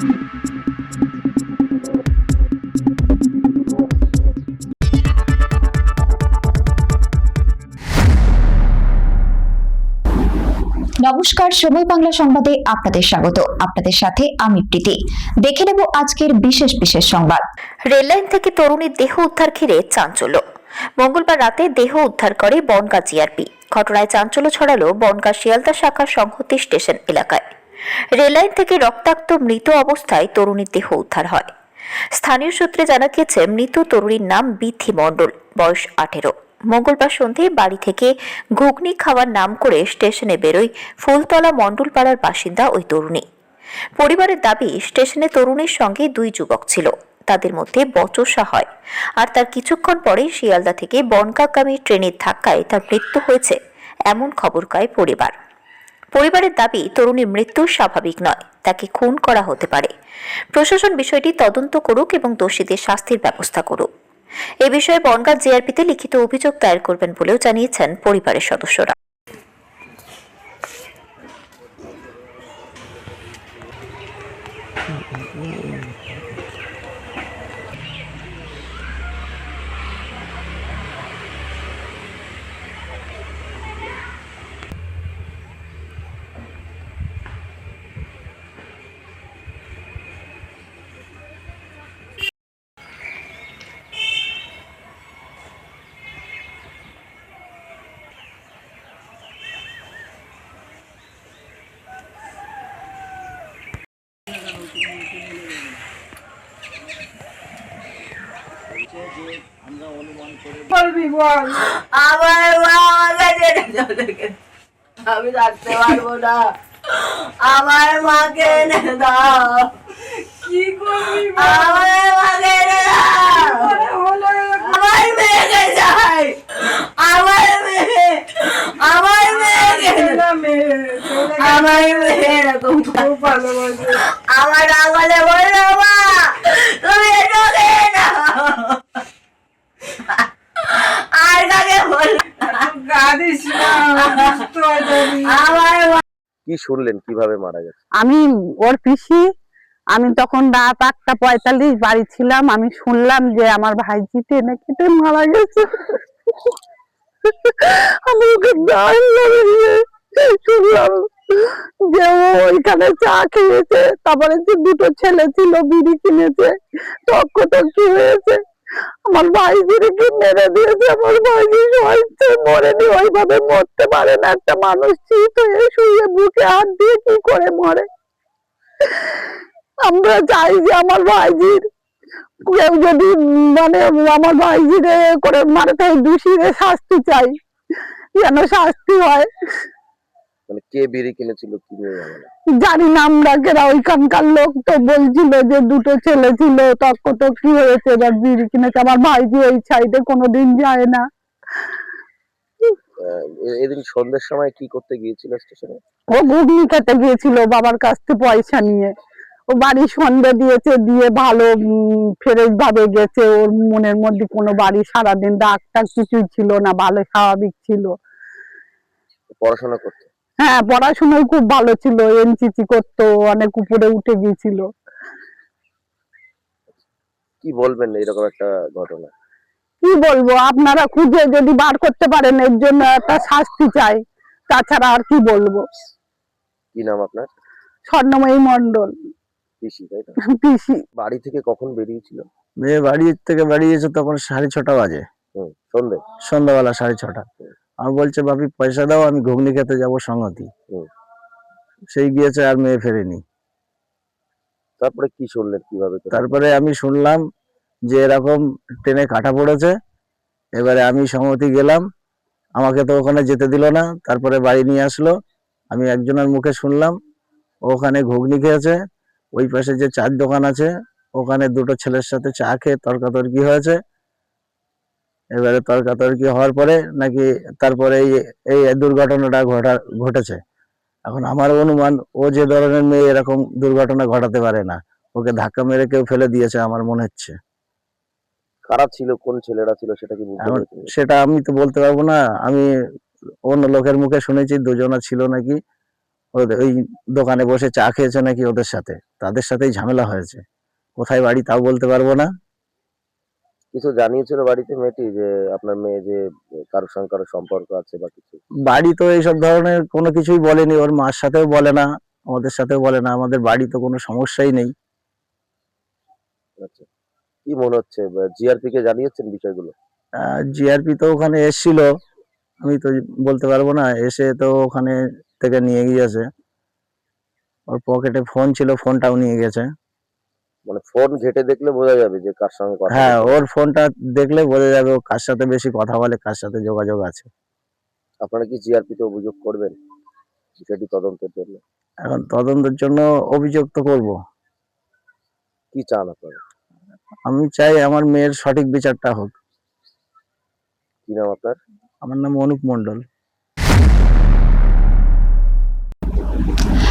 নমস্কার, সময় বাংলা সংবাদে আপনাদের স্বাগত। আপনাদের সাথে আমি প্রীতি। দেখে নেব আজকের বিশেষ বিশেষ সংবাদ। রেললাইন থেকে তরুণীর দেহ উদ্ধার ঘিরে চাঞ্চল্য। মঙ্গলবার রাতে দেহ উদ্ধার করে বনগা জিআরপি। ঘটনায় চাঞ্চল্য ছড়ালো বনগা শিয়ালদা শাখার সংহতি স্টেশন এলাকায়। রেললাইন থেকে রক্তাক্ত মৃত অবস্থায় তরুণীর দেহ উদ্ধার হয়। স্থানীয় সূত্রে জানা গিয়েছে, মৃত তরুণীর নাম বিথি মণ্ডল, বয়স আঠেরো। মঙ্গলবার সন্ধে বাড়ি থেকে ঘুগনি খাওয়ার নাম করে স্টেশনে বেরোয় ফুলতলা মণ্ডলপাড়ার বাসিন্দা ওই তরুণী। পরিবারের দাবি, স্টেশনে তরুণীর সঙ্গে দুই যুবক ছিল। তাদের মধ্যে বচসা হয়। আর তার কিছুক্ষণ পরেই শিয়ালদা থেকে বনগাগামী ট্রেনের ধাক্কায় তার মৃত্যু হয়েছে, এমন খবর পায় পরিবার। পরিবারের দাবি, তরুণীর মৃত্যু স্বাভাবিক নয়, তাকে খুন করা হতে পারে। প্রশাসন বিষয়টি তদন্ত করুক এবং দোষীদের শাস্তির ব্যবস্থা করুক। এ বিষয়ে বনগাঁ জিআরপিতে লিখিত অভিযোগ দায়ের করবেন বলেও জানিয়েছেন পরিবারের সদস্যরা। বলবি বল। আমার মা আমাকে আমি থাকতে পারব না। আমার মাকে এনে দাও। কি করবি আমার মাকে এনে দাও। আরে হলো এরকম। আমার মেয়েকে চাই। আমার মেয়ে। আমার মেয়েকে ছেলে মেয়ে, ছেলে আমার মেয়ে এরকম আমার আগলে বলল মা তুমি এটাকে নাও আর কাকে বল কাঁদিস না, সুস্থ হয়ে যাবি। আমার মা কি শুনলেন? কীভাবে মারা গেছে? আমি ওর পিসি, আমি তখন রাত আটটা পঁয়তাল্লিশ বাড়ি ছিলাম। আমি শুনলাম যে আমার ভাইজি টেনে কেটে মারা গেছে। আমি ওকে শুনলাম যে ও ওইখানে চা খেয়েছে। তারপরে যে দুটো ছেলে ছিল, বিড়ি কিনেছে তক্ক তক্কি হয়েছে। আমার ভাইজিরে কি মেরে দিয়েছে, আমার ভাইজি সহিচ্ছে মরেনি ওইভাবে মরতে পারে না। একটা মানুষ চিত হয়ে শুয়ে বুকে হাত দিয়ে কি করে মরে? আমরা চাই যে আমার ভাইজির কেউ যদি মানে আমার ভাইজিরে করে মারে তাই দোষীরে শাস্তি চাই। যেন শাস্তি হয়। মানে কে বিড়ি কিনেছিল কি জানি না আমরা কেরা ওইখানকার লোক তো বলছিল যে দুটো ছেলে ছিল তক্ক তো কি হয়েছে এবার বিড়ি কিনেছে আমার ভাইজি ওই সাইডে কোনোদিন যায় না। এদিন সন্ধ্যের সময় কি করতে গিয়েছিল স্টেশনে? ও ঘুগনি খেতে গিয়েছিল বাবার কাছ থেকে পয়সা নিয়ে। ও বাড়ি সন্ধ্যে দিয়েছে দিয়ে ভালো ফ্রেশ ভাবে গেছে ওর মনের মধ্যে কোনো বাড়ি সারাদিন ডাক টাক কিছুই ছিল না ভালো স্বাভাবিক ছিল। পড়াশোনা করতে? হ্যাঁ পড়াশোনায় খুব ভালো ছিল এনসিসি করতো অনেক উপরে উঠে গিয়েছিল। কি বলবেন এরকম একটা ঘটনা? কি বলব আপনারা খুঁজে যদি বার করতে পারেন এর জন্য একটা শাস্তি চাই। তাছাড়া আর কি বলব? কি নাম আপনার? স্বর্ণময়ী মন্ডল পিসি তাই তো? পিসি। বাড়ি থেকে কখন বেরিয়েছিল? মেয়ে বাড়ি থেকে বেরিয়েছে তখন সাড়ে ছটা বাজে। হুম সন্ধে? সন্ধ্যাবেলা সাড়ে ছটা। আমি বলছে বাপি পয়সা দাও আমি ঘুগনি খেতে যাব সঙ্গতি। সেই গিয়েছে আর মেয়ে ফেরেনি। তারপরে কি শুনলেন কীভাবে তারপরে আমি শুনলাম যে এরকম ট্রেনে কাটা পড়েছে। এবারে আমি সঙ্গতি গেলাম। আমাকে তো ওখানে যেতে দিল না। তারপরে বাড়ি নিয়ে আসলো। আমি একজনের মুখে শুনলাম ওখানে ঘুগনি খেয়েছে। ওই পাশে যে চার দোকান আছে ওখানে দুটো ছেলের সাথে চা খেয়ে তর্কাতর্কি হয়েছে। এবারে তর্কাতর্কি হওয়ার পরে নাকি তারপরে এই দুর্ঘটনাটা ঘটা ঘটেছে। এখন আমার অনুমান ও যে ধরনের মেয়ে এরকম দুর্ঘটনা ঘটাতে পারে না। ওকে ধাক্কা মেরে কেউ ফেলে দিয়েছে আমার মনে হচ্ছে। কারা ছিল কোন ছেলেরা ছিল সেটা কি সেটা আমি তো বলতে পারব না। আমি অন্য লোকের মুখে শুনেছি দুজনা ছিল নাকি। ওদের ওই দোকানে বসে চা খেয়েছে নাকি ওদের সাথে। তাদের সাথেই ঝামেলা হয়েছে। কোথায় বাড়ি তাও বলতে পারব না। কিছু জানিয়েছিল বাড়িতে মেয়েটি যে আপনার মেয়ে যে কারোর সঙ্গে কারোর সম্পর্ক আছে বা কিছু? বাড়ি তো এইসব ধরনের কোনো কিছুই বলেনি। ওর মার সাথেও বলে না আমাদের সাথেও বলে না আমাদের বাড়ি তো কোনো সমস্যাই নেই। আচ্ছা। কি মনে হচ্ছে? জিআরপি কে জানিয়েছেন বিষয়গুলো? জিআরপি তো ওখানে এসছিল। আমি তো বলতে পারব না এসে তো ওখানে থেকে নিয়ে গিয়েছে। ওর পকেটে ফোন ছিল ফোনটাও নিয়ে গেছে। মানে ফোন ঘেটে দেখলে বোঝা যাবে যে কার সঙ্গে কথা হ্যাঁ ওর ফোনটা দেখলে বোঝা যাবে ও কার সাথে বেশি কথা বলে কার সাথে যোগাযোগ আছে। আপনারা কি জিআরপি তে অভিযোগ করবেন? বিষয়টি তদন্তের জন্য। এখন তদন্তের জন্য অভিযোগ তো করব। কি চান আপনারা? আমি চাই আমার মেয়ের সঠিক বিচারটা হোক। কি নাম আপনার? আমার নাম অনুপ মণ্ডল।